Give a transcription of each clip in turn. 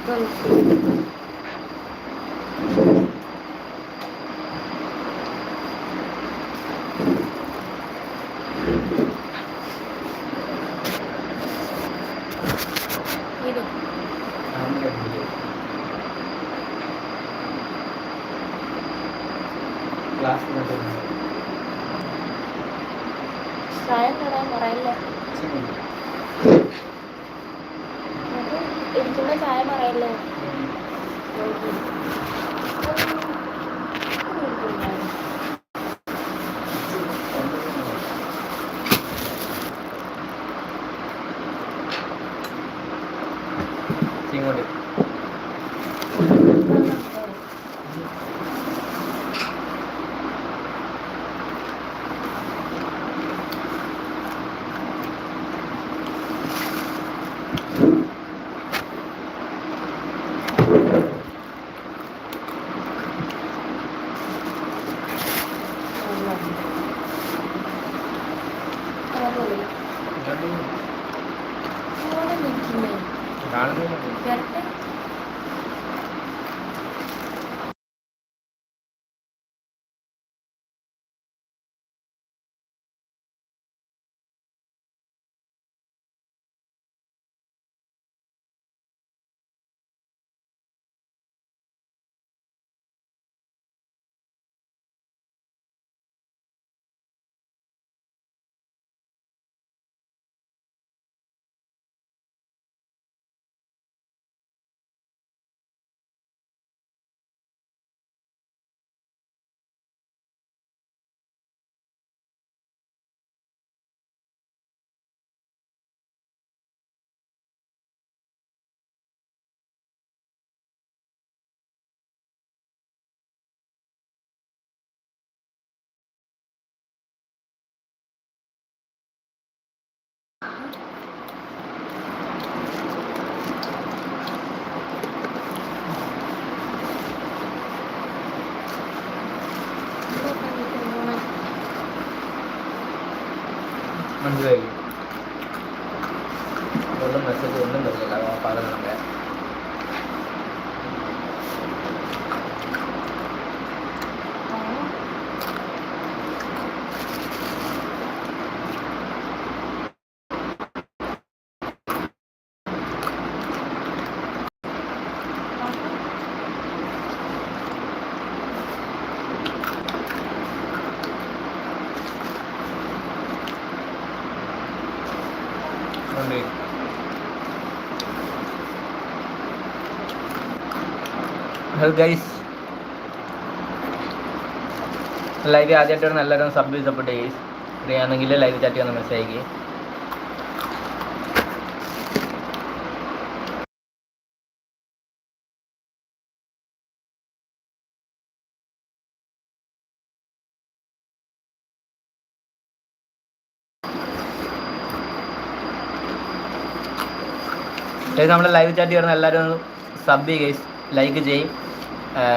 ഇത് ಮಾಡಿ മനസ്സിലായി ഒന്നും മെസ്സേജ് ഒന്നും തരില്ല പറയുന്നുണ്ട് ഉണ്ട് ഹലോ ഗൈസ് ലൈവ് ആദ്യമായിട്ടാണ് എല്ലാവരും സബ് ചെയ്ത് ഗൈസ് ഫ്രീ ആണെങ്കിൽ ലൈവ് ചാറ്റ് ചെയ്യുന്ന മെസ്സേജ് അയക്കുക ഗൈസ് നമ്മുടെ ലൈവ് ചാറ്റ് വരുന്ന എല്ലാവരും സബ് ചെയ്യുക ഗൈസ് ലൈക്ക് ചെയ്യും.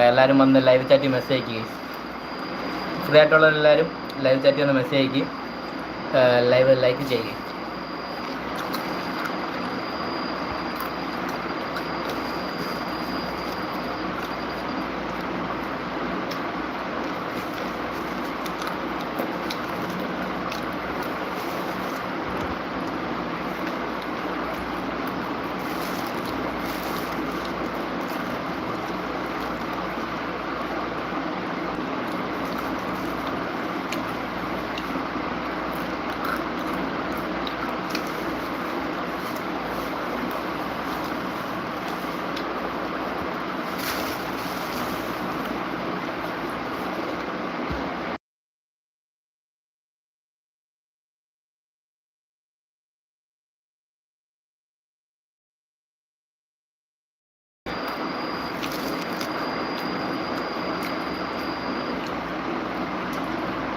എല്ലാവരും വന്ന് ലൈവ് ചാറ്റ് മെസ്സേജ് അയക്കുക ഗൈസ് ഫ്രീ ആയിട്ടുള്ള എല്ലാവരും ലൈവ് ചാറ്റ് വന്ന് മെസ്സേജ് അയക്കും. ലൈവ് ലൈക്ക് ചെയ്യുക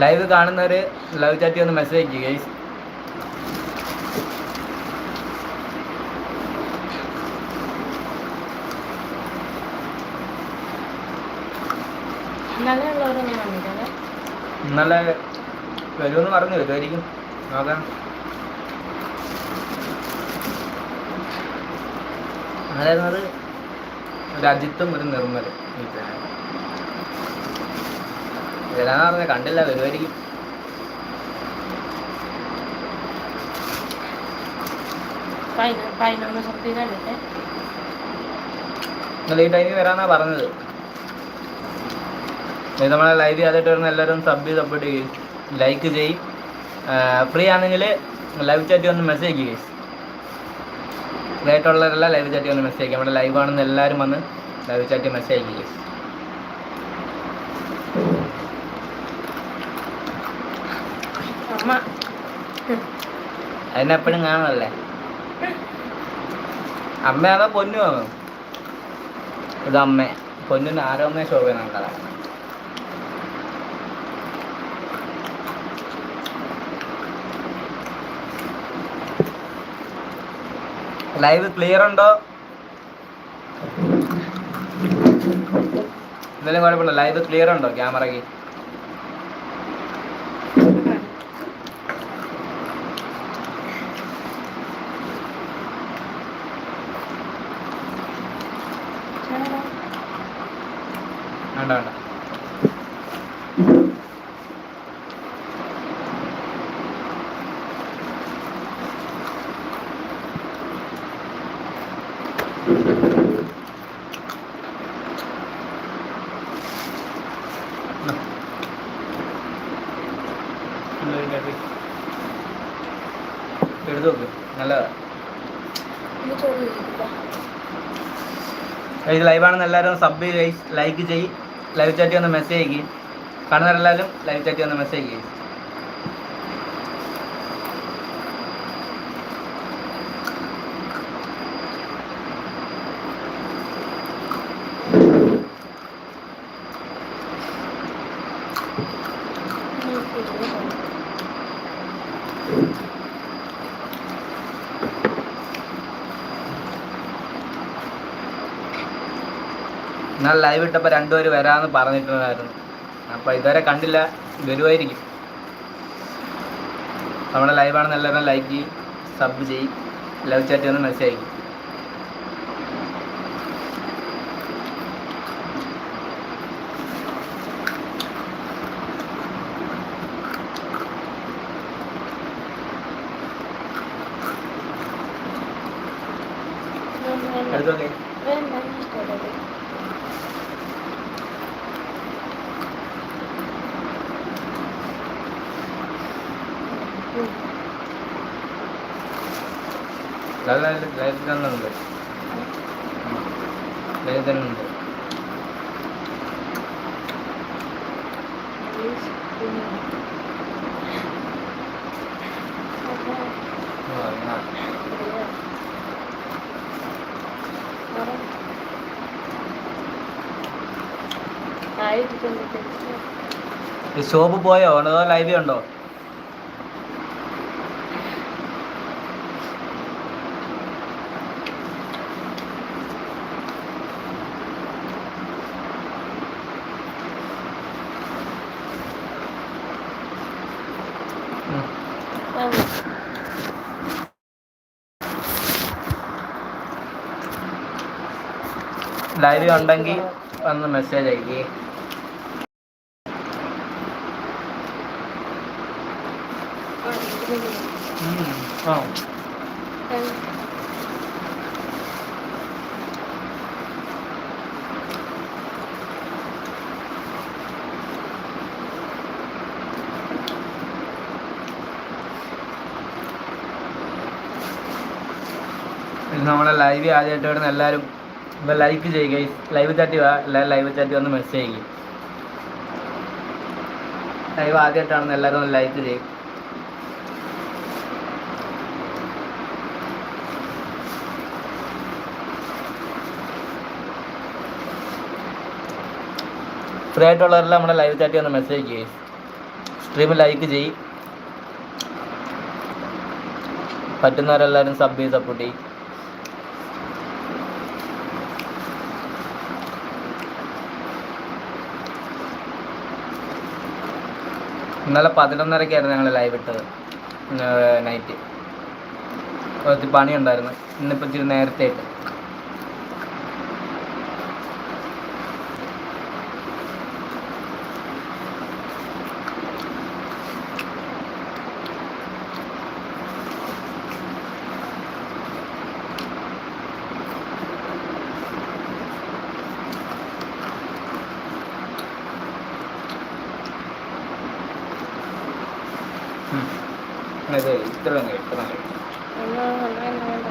ലൈവ് കാണുന്നവര് ലൈവ് ചാറ്റ് ഒന്ന് മെസ്സേജ് അയക്കുക ഗൈസ് ഇന്നലെ വരുമെന്ന് പറഞ്ഞു വരുമായിരിക്കും. നോക്കാം. അതായിരുന്നത് അത് ഒരു അജിത്തും ഒരു നിർമ്മലും. പറഞ്ഞ കണ്ടില്ല വരുമായിരിക്കും. സംതിങ് ഈ ടൈമിൽ വരാന്നാ പറഞ്ഞത്. നമ്മളെ ലൈവ് ചെയ്തിട്ട് വരുന്ന എല്ലാവരും സബ് ചെയ്ത് സപ്പോർട്ട് ചെയ്യും ലൈക്ക് ചെയ്യും. ഫ്രീ ആണെങ്കിൽ ലൈവ് ചാറ്റ് ഒന്ന് മെസ്സേജ് ചെയ്യും ഫ്രീ ആയിട്ടുള്ളവരെല്ലാം ലൈവ് ചാറ്റ് ഒന്ന് മെസ്സേജ് അയക്കും. നമ്മുടെ ലൈവ് ആണെന്ന് എല്ലാവരും വന്ന് ലൈവ് ചാറ്റ് മെസ്സേജ് ചെയ്യും അമ്മ അതിനെപ്പോഴും കാണുമല്ലേ? അമ്മയാണോ ആണോ ഇത് അമ്മ. പൊന്നിന് ആരോമ്മ ശോഭനാണ് കഥ ലൈവ് ക്ലിയർ ഉണ്ടോ? എന്തെങ്കിലും കുഴപ്പമില്ല. ലൈവ് ക്ലിയർ ഉണ്ടോ? ക്യാമറയ്ക്ക് വേണ്ട വേണ്ട എടുത്തു നോക്ക് നല്ലതാ. ഇത് ലൈവാണെന്ന് എല്ലാവരും സബ് ലൈക്ക് ചെയ്യ് ലൈവ് ചാറ്റ് വന്ന് മെസ്സേജ് ചെയ്യും കാണുന്നവരെല്ലാവരും ലൈവ് ചാറ്റ് വന്ന് മെസ്സേജ് ചെയ്യും എന്നാൽ ലൈവ് ഇട്ടപ്പോൾ രണ്ടുപേർ വരാമെന്ന് പറഞ്ഞിട്ടുണ്ടായിരുന്നു. അപ്പോൾ ഇതുവരെ കണ്ടില്ല വരുമായിരിക്കും നമ്മുടെ ലൈവാണെന്ന് എല്ലാവരും ലൈക്ക് ചെയ്യും സബ് ചെയ്യും ലൈവ് ചാറ്റ് ചെയ്യുന്ന മെസ്സേജ് ചെയ്യും തന്നെ ഉണ്ട് തന്നെ. ഈ ഷോപ്പ് പോയോ? ഉണ്ടോ ലൈവ് ഉണ്ടോ? ലൈവ് ഉണ്ടെങ്കിൽ ഒന്ന് മെസ്സേജ് അയക്കേ. നമ്മളെ ലൈവ് ആദ്യമായിട്ട് വരുന്ന എല്ലാവരും ഇപ്പോൾ ലൈക്ക് ചെയ്യുക ലൈവ് ചാറ്റ് ലൈവ് ചാറ്റ് വന്ന് മെസ്സേജ് ചെയ്യുക ലൈവ് ആദ്യമായിട്ടാണെന്ന് എല്ലാവരും ഒന്ന് ലൈക്ക് ചെയ്യും. ഫ്രീ ആയിട്ടുള്ളവരെല്ലാം നമ്മുടെ ലൈവ് ചാറ്റ് വന്ന് മെസ്സേജ് ചെയ്യും സ്ട്രീം ലൈക്ക് ചെയ്യും. പറ്റുന്നവരെല്ലാവരും സബ് ചെയ്ത് സപ്പോർട്ട് ചെയ്യും. ഇന്നലെ പതിനൊന്നരക്കായിരുന്നു ഞങ്ങൾ ലൈവ് ഇട്ടത്. നൈറ്റ് പണി പണിയുണ്ടായിരുന്നു. ഇന്നിപ്പോൾ ഇച്ചിരി നേരത്തെ ഇട്ട്. ഇത് ഇത്ര തന്നെ ഇത്ര തന്നെ ഒന്ന് വേണ്ട വേണ്ട വേണ്ട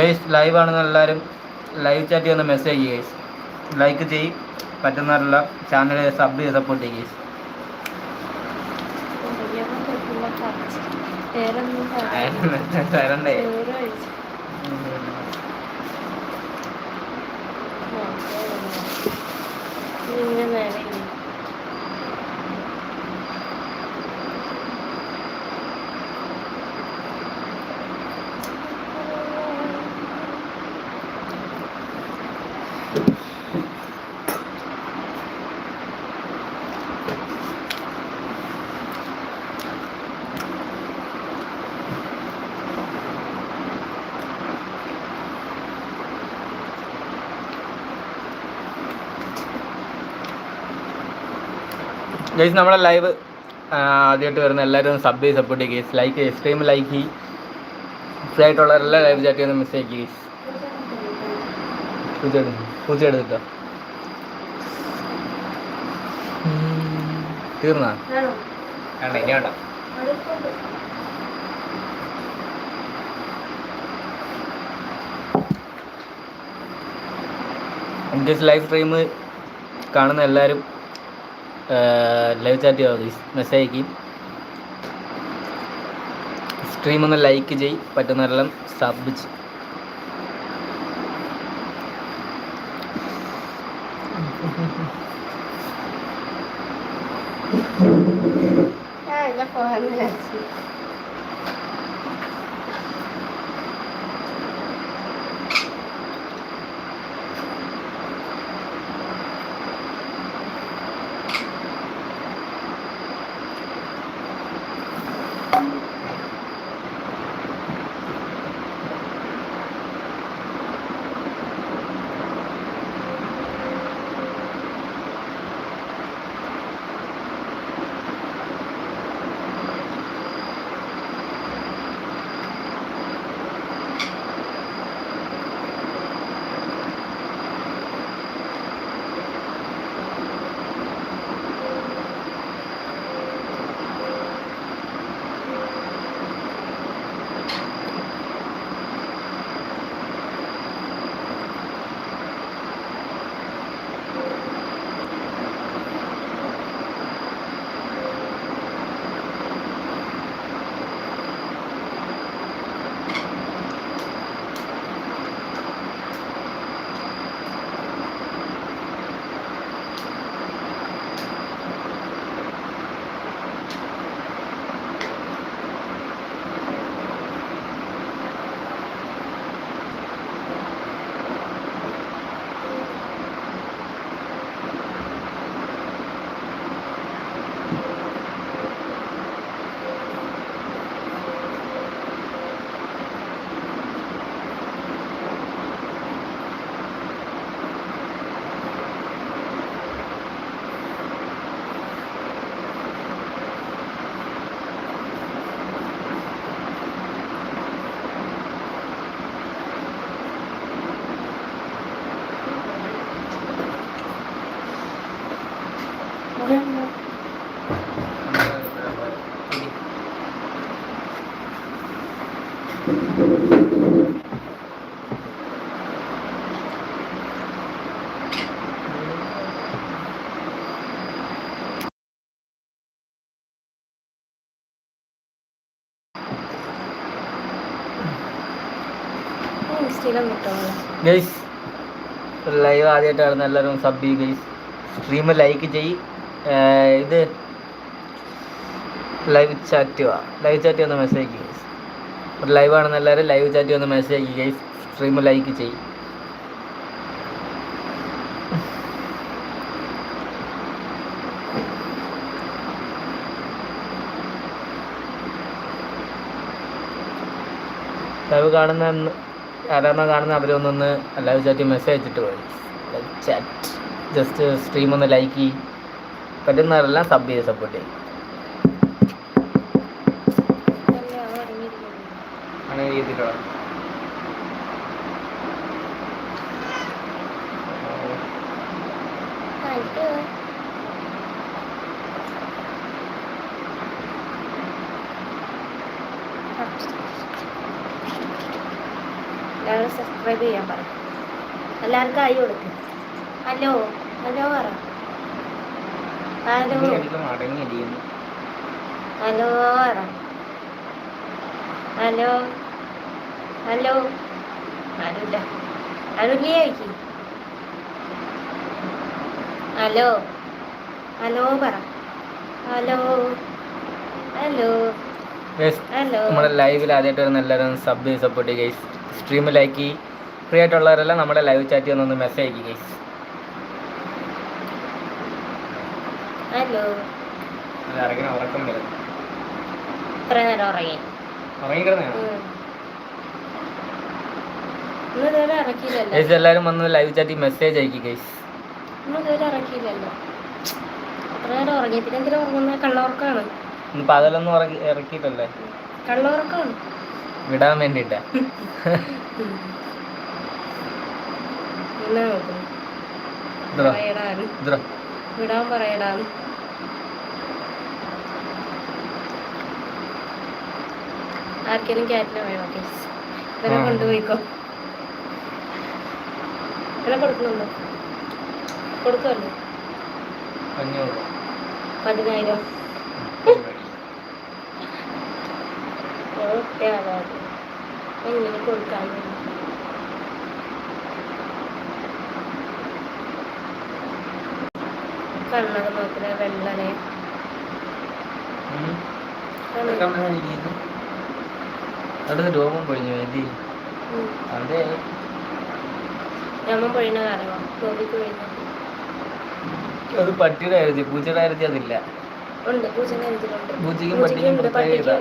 ഗൈസ് ലൈവ് ആണെന്ന് എല്ലാവരും ലൈവ് ചാറ്റ് ചെയ്യുന്ന മെസ്സേജ് ചെയ്യുക ഗൈസ് ലൈക്ക് ചെയ്യും. പറ്റുന്നവരുള്ള ചാനൽ സബ് ചെയ്ത് സപ്പോർട്ട് ചെയ്യുക ഗൈസ് തരണ്ടേ ഇങ്ങനെ നേരെ ഇരി. ഗൈസ് നമ്മുടെ ലൈവ് ആദ്യമായിട്ട് വരുന്ന എല്ലാവരും സബ് ചെയ്ത് സപ്പോർട്ട് ചെയ്യുക ഗൈസ് ലൈക്ക് എക്സ്ട്രീം ലൈക്ക് ചെയ്യും ഫ്രീ ആയിട്ടുള്ള എല്ലാ ലൈവ് ചാറ്റ് ചെയ്യുന്ന മെസ്സേജ് ഗൈസ് തീർന്നാ ആണോ? വേണ്ട ഇനി വേണ്ട അടുപ്പുണ്ട്. എന്റെ ലൈവ് സ്ട്രീം കാണുന്ന എല്ലാവരും ലൈവ് ചാറ്റ് ചെയ്യുക മെസ്സേജ് അയക്കും. സ്ട്രീം ഒന്ന് ലൈക്ക് ചെയ് പറ്റുന്നവരെല്ലാം സബ് ആ. ഗൈസ് ഒരു ലൈവ് ആദ്യമായിട്ടാണ് എല്ലാവരും സബ് ചെയ്യും ഗൈസ് സ്ട്രീം ലൈക്ക് ചെയ്യ്. ഇത് ലൈവ് ചാറ്റ് ലൈവ് ചാറ്റ് ഒന്ന് മെസ്സേജ് ചെയ്യും. ഒരു ലൈവ് ആണെന്ന് എല്ലാവരും ലൈവ് ചാറ്റ് വന്ന് മെസ്സേജ് അയക്കുക ഗൈസ് സ്ട്രീം ലൈക്ക് ചെയ്യും. ലൈവ് കാണുന്ന ആരാണോ കാണുന്ന അവരൊന്നൊന്ന് ലൈവ് ചാറ്റ് മെസ്സേജ് അയച്ചിട്ട് പോയി. ചാറ്റ് ജസ്റ്റ് സ്ട്രീം ഒന്ന് ലൈക്ക് ചെയ്യും. പറ്റുന്നവരെല്ലാം സബ് ചെയ്ത് സപ്പോർട്ട് ചെയ്യും. അങ്ങനെ ഞങ്ങൾ സബ്സ്ക്രൈബ് ചെയ്യാൻ പറ. എല്ലാവർക്കും ആയി കൊടുക്കും. ഹലോ ഹലോ പറ. ഹലോ ഹലോ പറ. Hello hello. ആരുമില്ല ആരുമില്ലേ ചോദിക്ക്? ഹലോ. ഹലോ പറ. ഹലോ. ഹലോ. ഹലോ. നമ്മുടെ ലൈവിൽ ആദ്യമായിട്ട് വരുന്ന എല്ലാവരും sub support guys stream like free ആയിട്ടുള്ളവരെല്ലാം നമ്മുടെ ലൈവ് ചാറ്റ് ഒന്ന് മെസ്സേജ് അയക്കി ഗൈസ് ഹലോ. ഉറക്കം വരും. ഇത്ര നേരം ഉറങ്ങി. ഉറങ്ങിക്കിടന്നാണ് ഉം. ഗൈസ് എല്ലാവരും വന്ന് ലൈവ് ചാറ്റി മെസ്സേജ് അയക്കി ഗൈസ് ഇന്ന് പകലൊന്നും ഇറക്കിയിട്ടല്ലേ? വിടാൻ വിടാൻ പറയടാന്ന്. ആർക്കെങ്കിലും ക്യാറ്റിനെ വേണോ കേസ് ഇവരെ കൊണ്ടുപോയിക്കോ. ഇവരെ കൊടുക്കുന്നുണ്ടോ? കൊടുക്കുമല്ലോ? പതിനായിരം. ഓക്കെ അത് എങ്ങനെ കൊടുക്കാൻ? കണ്ണൊക്കെ നോക്കുന്ന വെള്ളനെ രോമം പൊഴിഞ്ഞു വേണ്ടി. അതെ രമം പൊഴിയുന്ന കാലമാണ് ഗോപി പൊഴിയുന്നത് അത് പട്ടിയുടെ ആയിരുന്നു പൂച്ചയുടെ കാര്യത്തിൽ അതില്ല. ഉണ്ട് പൂച്ചനെ എഴുതിയിട്ടുണ്ട് പൂച്ചയ്ക്കും പട്ടിക്കും ഉണ്ട് പ്രത്യേക ഇതാ.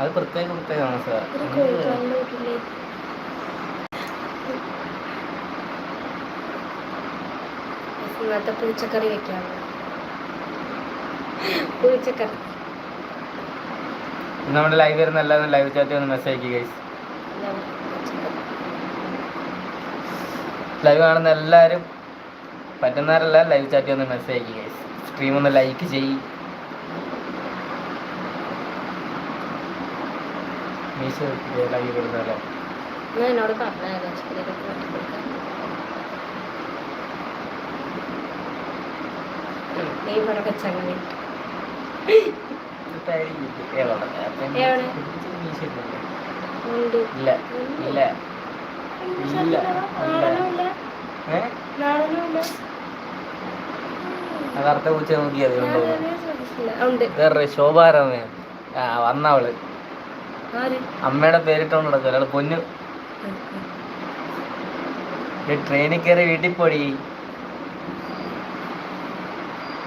അത് പ്രത്യേക പ്രത്യേകമാണ് സാർ. ഒരു ഇന്നത്തെ പൂച്ചക്കറി വെക്കാം. പൂച്ചക്കറി. നമ്മുടെ ലൈവ് വരുന്ന എല്ലാവരും ലൈവ് ചാറ്റ് ഒന്ന് മെസ്സേജ് അയക്കുക ഗൈസ് എല്ലാം പച്ചക്കറി. ലൈവ് കാണുന്ന എല്ലാവരും പറ്റുന്നവരെല്ലാം ലൈവ് ചാറ്റ് ഒന്ന് മെസ്സേജ് അയക്കുക സ്ട്രീം ഒന്ന് ലൈക്ക് ചെയ്യ്. മീശ ലൈവ് കൊടുത്താലോ എന്നോട് ഇല്ല ഇല്ല. ഇല്ല. കറുത്ത പൂച്ച നോക്കിയത് വേറെ ശോഭാരാമേ വന്നവൾ അമ്മയുടെ പേരിട്ടോണ്ട് നടക്കും ഒരാൾ പൊന്നു. ട്രെയിനിൽ കയറി വീട്ടിൽ പോടി.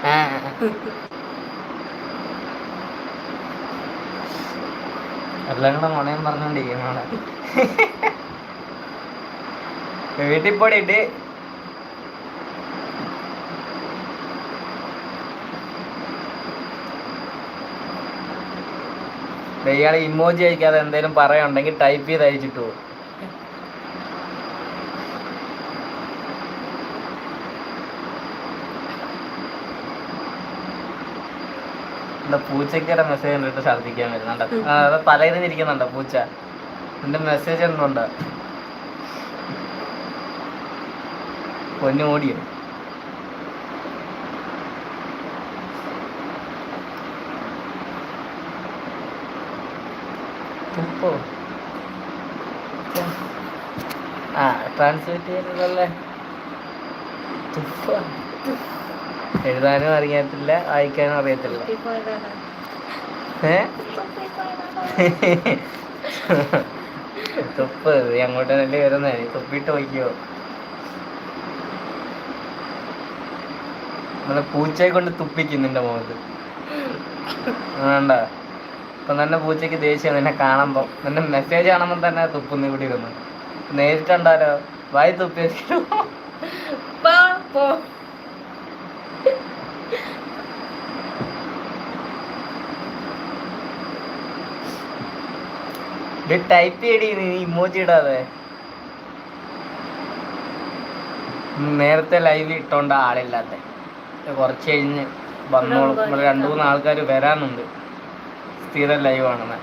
ആ എല്ലാം കൂടെ മുണയം പറഞ്ഞോണ്ടിരിക്കുന്നു വീട്ടിൽ പോടിയിട്ട് ഇയാൾ ഇമോജി അയക്കാതെ എന്തെങ്കിലും പറയുണ്ടെങ്കിൽ ടൈപ്പ് ചെയ്ത് അയച്ചിട്ട് പോകും. പൂച്ചയ്ക്കൊരു മെസ്സേജ് കണ്ടിട്ട് ഛർദ്ദിക്കാൻ വരുന്നുണ്ട്. തലയിരുന്നിരിക്കുന്നുണ്ട് പൂച്ച. എന്റെ മെസ്സേജ് ഉണ്ടുണ്ട് പൊന്നു ഓടിയോ തുപ്പോ ആ ട്രാൻസ്ലേറ്റ് ചെയ്തതല്ലേ എഴുതാനും അറിയത്തില്ല വായിക്കാനും അറിയത്തില്ല. ഏ. തുപ്പ് അങ്ങോട്ട് തന്നെ വരുന്നേ തുപ്പിട്ട് വയ്ക്കോ നമ്മളെ പൂച്ചയെ കൊണ്ട് തുപ്പിക്കും നിന്റെ മുഖത്ത്. വേണ്ട. ഇപ്പൊ തന്നെ പൂച്ചയ്ക്ക് ദേഷ്യം നിന്നെ കാണുമ്പോ. നിന്നെ മെസ്സേജ് കാണുമ്പോ തന്നെ തുപ്പുന്നു ഇവിടെ ഇരുന്ന്. നേരിട്ടുണ്ടാലോ വായി തുപ്പി. ഇത് ടൈപ്പ് ചെയ്യടി നീ ഇമോജി ഇടാതെ. നേരത്തെ ലൈവ് ഇട്ടോണ്ട ആളില്ലാത്ത. കുറച്ച് കഴിഞ്ഞ് വന്നോളും. നമ്മൾ രണ്ടു മൂന്ന് ആൾക്കാർ വരാനുണ്ട്. സ്ഥിരം ലൈവ് ആണെന്ന്.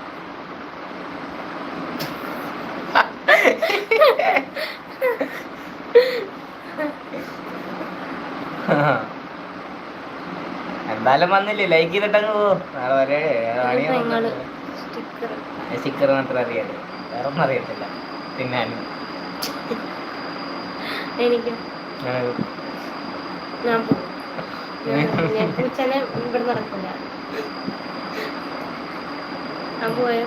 എന്തായാലും വന്നില്ലേ? ലൈക്ക് ചെയ്തിട്ടങ്ങ് പോ. നാളെ വരെ സ്റ്റിക്കർ മാത്രം അറിയാതെ വേറെ ഒന്നും അറിയത്തില്ല. തിന്നാനും എനിക്ക്. ഞാൻ ഞാൻ- പൂച്ചനെ ഇവിടെ നടക്കില്ല. പോയ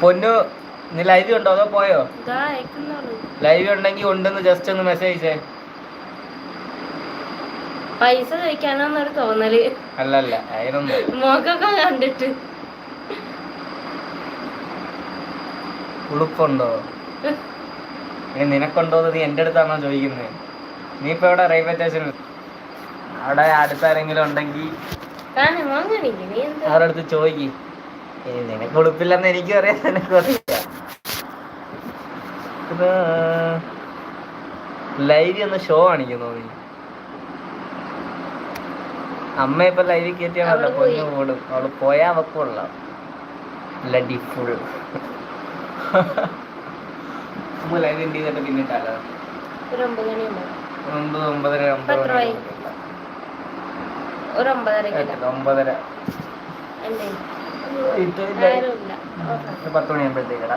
പൊന്നു. നീ ലൈവ് ഉണ്ടോ? അതോ പോയോ? ലൈവ് ഉണ്ടെങ്കിൽ ഉണ്ടെന്ന് ജസ്റ്റ് ഒന്ന് മെസ്സേജ് ചെയ്യേ പൈസ ചോദിക്കാനാന്നൊരു തോന്നൽ. അല്ലല്ല അതിനൊന്നും. മോക്കൊക്കെ കണ്ടിട്ട്. ഉളുപ്പുണ്ടോ? നിനക്കുണ്ടോ നീ എന്റെ അടുത്താണോ ചോദിക്കുന്നത് നീ ഇപ്പൊ എവിടെ റെയിൽവേ സ്റ്റേഷനിൽ അവിടെ അടുത്താരെങ്കിലും ഉണ്ടെങ്കിൽ കാണാൻ വാങ്ങണില്ല നീ എന്താ? അവരുടെ അടുത്ത് ചോദിക്ക്. നിനക്ക് ഉളുപ്പില്ലെന്ന് എനിക്കും അറിയാം നിനക്ക് അറിയാം. ലൈവ് ഒന്ന് ഷോ കാണിക്കുന്നു നീ? അമ്മ ഇപ്പൊ ലൈവ് കയറ്റിയാണല്ലോ. പൊന്നു ഓടും അവൾ പോയാ അവക്കുള്ള ലഡി ഫുൾ. നമ്മൾ ലൈവ് എൻഡ് ചെയ്തിട്ട് പിന്നിട്ടല്ലോ ഒരു ഒമ്പത് ഒമ്പത് ഒമ്പതര ഒമ്പത്? ഒരു ഒമ്പതര. ആരുമില്ല പത്ത് മണിയാകുമ്പോഴത്തേക്കടാ.